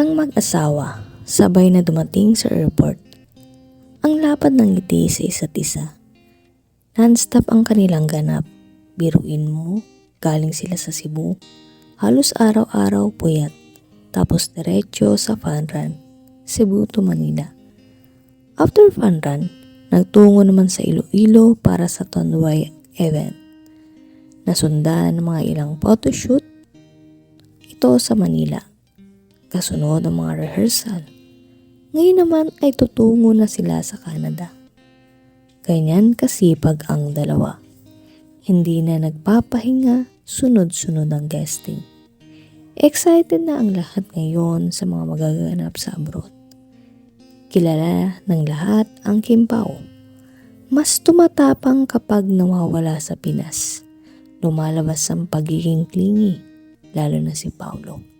Ang mag-asawa, sabay na dumating sa airport. Ang lapad ng ngiti sa isa't isa. Non-stop ang kanilang ganap. Biruin mo, galing sila sa Cebu. Halos araw-araw puyat. Tapos diretso sa fun run. Cebu to Manila. After fun run, nagtungo naman sa Iloilo para sa Tonway event. Nasundan ng mga ilang photoshoot ito sa Manila. Kasunod ang mga rehearsal. Ngayon naman ay tutungo na sila sa Canada. Ganyan kasipag ang dalawa. Hindi na nagpapahinga, sunod-sunod ang guesting. Excited na ang lahat ngayon sa mga magaganap sa abroad. Kilala ng lahat ang Kimpao. Mas tumatapang kapag nawawala sa Pinas. Lumalabas ang pagiging clingy, lalo na si Paulo.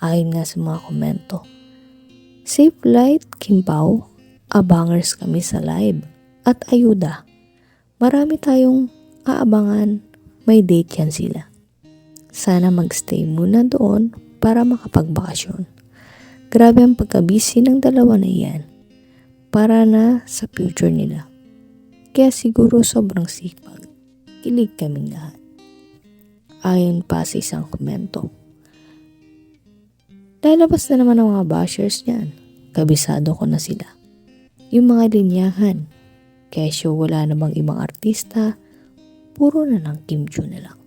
Ayon nga sa mga komento, Safe flight, Kimpao. Abangers kami sa live. At ayuda. Marami tayong aabangan. May date yan sila. Sana magstay muna doon para makapagbakasyon. Grabe ang pagkabisi ng dalawa na iyan. Para na sa future nila. Kaya siguro sobrang sipag. Kilig kaming lahat. Ayon pa sa isang komento. Lalabas na naman ang mga bashers niyan. Kabisado ko na sila. Yung mga linyahan. Kesyo wala namang ibang artista, puro na lang Kim Joo na lang.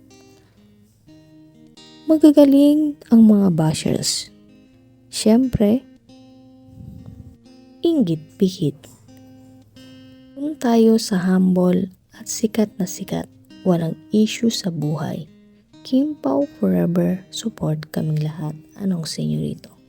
Magagaling ang mga bashers. Siyempre, inggit pikit. Kung tayo sa humble at sikat na sikat, walang issue sa buhay. Kim Pao forever, support kaming lahat. Anong senyorito?